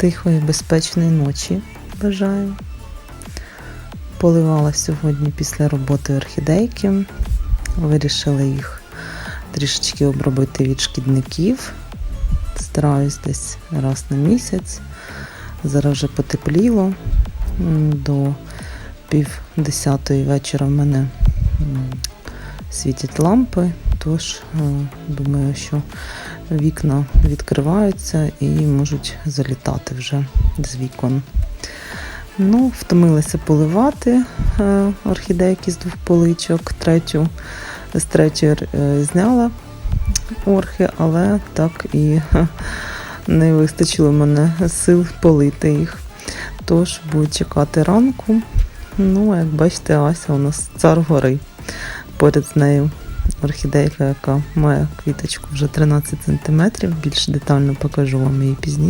Тихої, безпечної ночі бажаю. Поливала сьогодні після роботи орхідейки. Вирішила їх трішечки обробити від шкідників. Стараюсь десь раз на місяць. Зараз вже потепліло. До пів десятої вечора в мене світять лампи, тож е, думаю, що вікна відкриваються і можуть залітати вже з вікон. Ну, втомилася поливати е, орхідейки з двох поличок. Третю, з третьої е, зняла орхи, але так і не вистачило мене сил полити їх. Тож буду чекати ранку. Ну, як бачите, Ася у нас цар гори. Поряд з нею орхідейка, яка має квіточку вже 13 см. Більш детально покажу вам її пізніше.